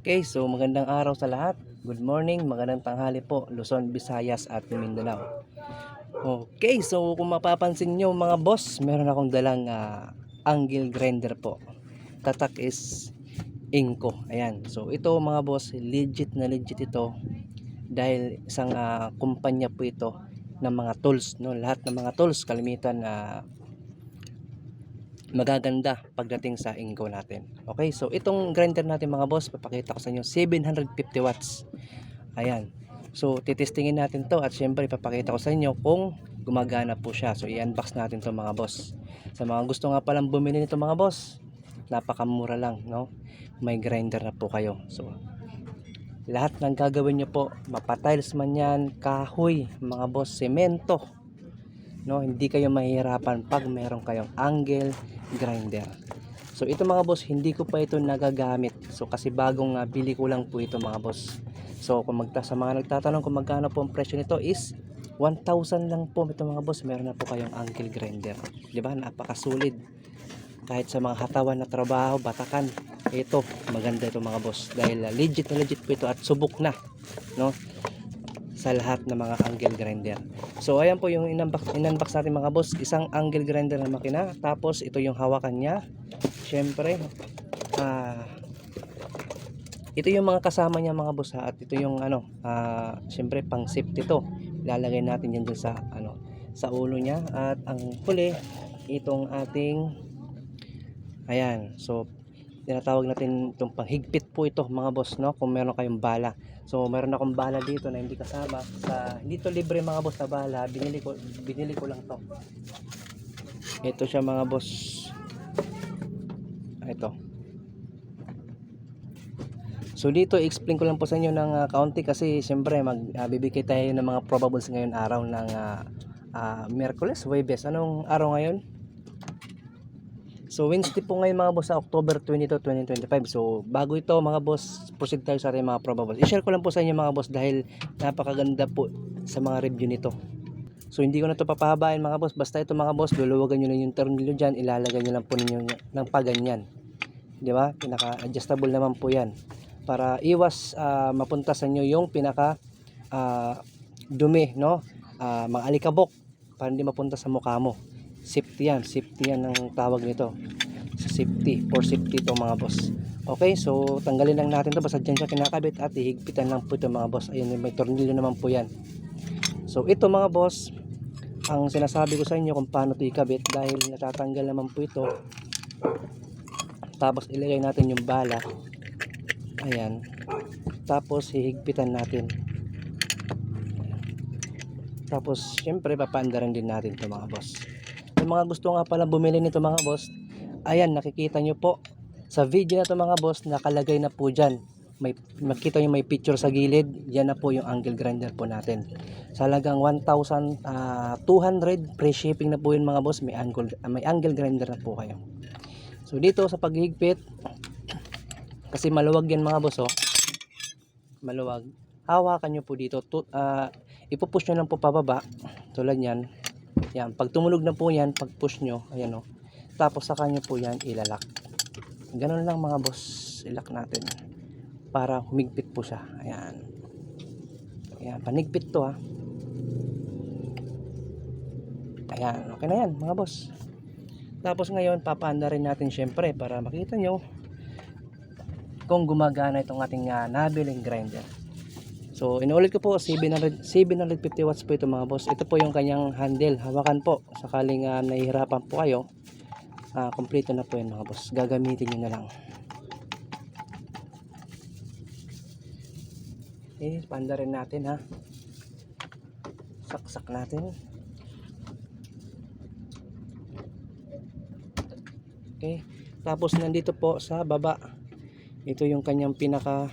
Okay, so magandang araw sa lahat. Good morning, magandang tanghali po, Luzon, Visayas at Mindanao. Okay, so kung mapapansin nyo mga boss, meron akong dalang ah, angle grinder po. Tatak is Inco. Ayan. So ito mga boss, legit na legit ito dahil isang ah, kumpanya po ito ng mga tools, no? Lahat ng mga tools kalimitan na magaganda pagdating sa Inco natin. Okay, so itong grinder natin mga boss, papakita ko sa inyo 750 watts. Ayan. So titestingin natin to at syempre papakita ko sa inyo kung gumagana po siya. So i-unbox natin to mga boss. Sa mga gusto nga palang bumili nito mga boss, napakamura lang, no? May grinder na po kayo. So lahat ng gagawin nyo po, mapatiles man yan, kahoy, mga boss, semento, no? Hindi kayo mahihirapan pag meron kayong angle grinder. So ito mga boss hindi ko pa ito nagagamit. So kasi bagong uh, bili ko lang po ito mga boss. So kung magta sa mga nagtatanong kung magkano po ang presyo nito is 1,000 lang po ito mga boss. Meron na po kayong angle grinder. Di ba? Napakasulit kahit sa mga hatawan na trabaho batakan. Ito maganda ito mga boss. Dahil uh, legit na legit po ito at subok na no sa lahat ng mga angle grinder. So ayan po yung inunbox, inunbox natin mga boss, isang angle grinder na makina. Tapos ito yung hawakan niya. Syempre, ah ito yung mga kasama niya mga boss ha, at ito yung ano, ah syempre pang safety to. Ilalagay natin yan dun sa ano, sa ulo niya at ang huli itong ating ayan. So tinatawag natin itong panghigpit po ito mga boss no? Kung meron kayong bala. So meron akong bala dito na hindi kasama sa hindi to libre mga boss na bala. Binili ko binili ko lang to. Ito siya mga boss. Ito. So dito explain ko lang po sa inyo ng uh, kaunti kasi siyempre magbibigay tayo ng mga probables ngayon araw ng uh, uh, Miyerkules, Huwebes. Anong araw ngayon? So Wednesday po ngayon mga boss sa October 22, 2025. So bago ito mga boss, proceed tayo sa ating mga probables. I-share ko lang po sa inyo mga boss dahil napakaganda po sa mga review nito. So hindi ko na ito papahabain mga boss. Basta ito mga boss, luluwagan nyo lang yung tornilyo dyan. Ilalagay nyo lang po ninyo ng paganyan. Di ba? Pinaka-adjustable naman po yan. Para iwas uh, mapunta sa inyo yung pinaka uh, dumi, no? Uh, mga alikabok para hindi mapunta sa mukha mo safety yan safety yan ang tawag nito. Sa safety for safety to mga boss. Okay so tanggalin lang natin to. Basta dyan siya kinakabit at ihigpitan lang po ito mga boss. Ayun may tornilyo naman po yan. So ito mga boss ang sinasabi ko sa inyo kung paano ito ikabit dahil natatanggal naman po ito. Tapos ilagay natin yung bala. Ayan. Tapos hihigpitan natin. Tapos syempre papaandarin din natin ito mga boss yung mga gusto nga pala bumili nito mga boss. Ayan nakikita nyo po. Sa video na to mga boss nakalagay na po dyan. May makita nyo may picture sa gilid. Yan na po yung angle grinder po natin. Sa halagang 1,200 free shipping na po yun mga boss. May angle, may angle grinder na po kayo. So dito sa paghigpit kasi maluwag yan mga boss oh. Maluwag. Hawakan nyo po dito. To, uh, ipupush nyo lang po pababa. Tulad yan yan pag tumunog na po yan pag push nyo ayan o. Tapos saka nyo po yan ilalak. Ganun lang mga boss ilak natin para humigpit po siya. Ayan. Ayan panigpit to ha ayan okay na yan mga boss. Tapos ngayon papaanda rin natin syempre para makita nyo kung gumagana itong ating uh, nabiling grinder So, inuulit ko po, 700, 750 watts po ito mga boss. Ito po yung kanyang handle. Hawakan po. Sakaling uh, nahihirapan po kayo, uh, kompleto na po yan mga boss. Gagamitin nyo na lang. Okay, panda rin natin ha. Saksak natin. Okay. Tapos nandito po sa baba. Ito yung kanyang pinaka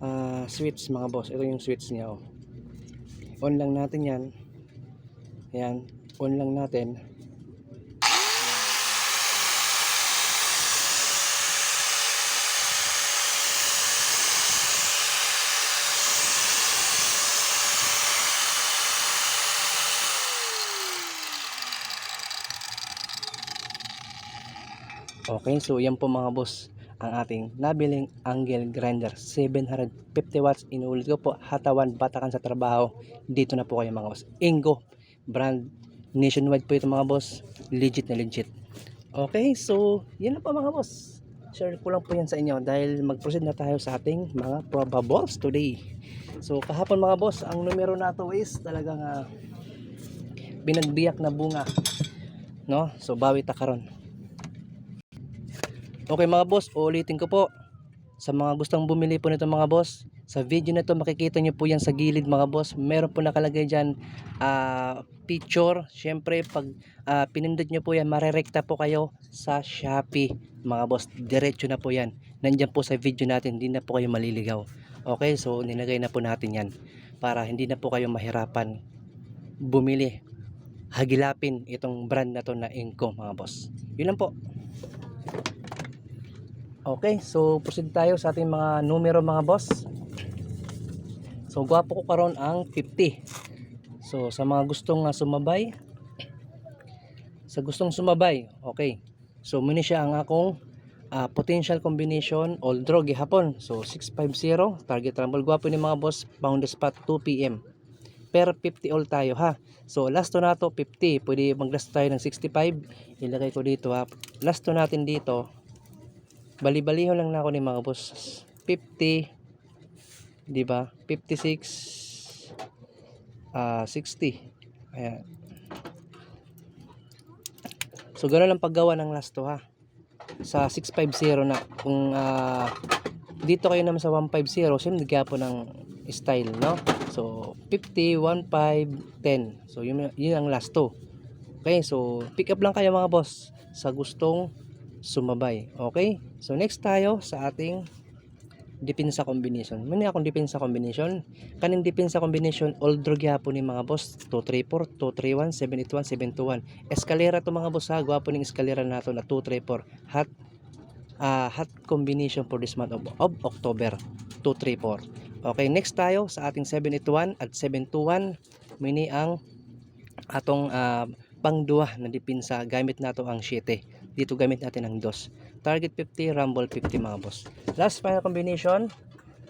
uh, switch mga boss. Ito yung switch niya oh. on lang natin yan. Yan on lang natin. Okay, so yan po mga boss ang ating nabiling angle grinder 750 watts. Inulit ko po hatawan batakan sa trabaho. Dito na po kayo mga boss. Ingo brand nationwide po ito mga boss. Legit na legit. Okay so yan na po mga boss. Share ko lang po yan sa inyo dahil mag-proceed na tayo sa ating mga probables today. So kahapon mga boss ang numero nato is talagang ah, binagbiyak na bunga. No? So bawi ta karon Okay mga boss, ulitin ko po. Sa mga gustong bumili po nito mga boss, sa video na to makikita nyo po yan sa gilid mga boss. Meron po nakalagay dyan ah, picture. Siyempre pag ah, pinindot nyo po yan, marerekta po kayo sa Shopee mga boss. Diretso na po yan. Nandyan po sa video natin, hindi na po kayo maliligaw. Okay, so nilagay na po natin yan para hindi na po kayo mahirapan bumili. Hagilapin itong brand na to na Inco mga boss. Yun lang po. Okay, so proceed tayo sa ating mga numero mga boss. So gwapo ko karon ang 50. So sa mga gustong nga sumabay, sa gustong sumabay, okay. So muna siya ang akong ah, potential combination all draw gihapon. So 650 target rumble gwapo ni mga boss found the spot 2 PM. Per 50 all tayo ha. So last to na to 50. Pwede mag-last tayo ng 65. Ilagay ko dito ha. Last to natin dito bali-baliho lang na ako ni mga boss. 50 di ba? 56 ah 60 ayan. So gano'n lang paggawa ng last to ha? Sa 650 na. Kung ah, dito kayo naman sa 150 sunod kaya po ng style no? So 50 15 10 so yun, yun ang last to okay so pick up lang kayo mga boss. Sa gustong sumabay. Okay? So next tayo sa ating depensa combination. Muna akong depensa combination. Kaning depensa combination all draw gyapon ni mga boss 234, 231, 781, 721. Eskalera to mga boss ha. Gwapo ning eskalera nato na 234. Hot ah hot combination for this month of, of October 234. Okay, next tayo sa ating 781 at 721. Mini ang atong ah, pangduwa na depensa gamit nato ang 7 dito gamit natin ang DOS. Target 50 rumble 50 mga boss. Last final combination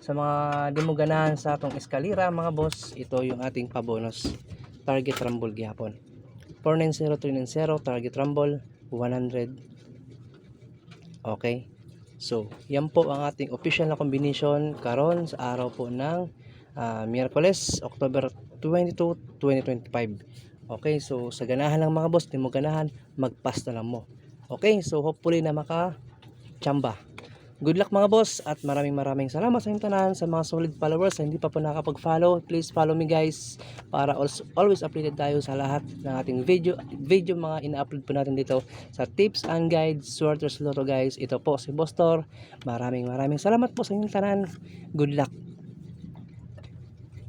sa mga di mo ganahan sa atong eskalira mga boss ito yung ating pabonus. Target rumble gihapon 490390 target rumble 100 okay? So yan po ang ating official na combination karon sa araw po ng ah, Miyerkules October 22 2025 okay? So sa ganahan lang mga boss di mo ganahan magpas na lang mo Okay, so hopefully na maka chamba. Good luck mga boss at maraming maraming salamat sa inyong tanan sa mga solid followers hindi pa po nakapag-follow. Please follow me guys para always updated tayo sa lahat ng ating video video mga ina-upload po natin dito sa tips and guides Swerters Lotto guys. Ito po si Bostor. Maraming maraming salamat po sa inyong tanan. Good luck.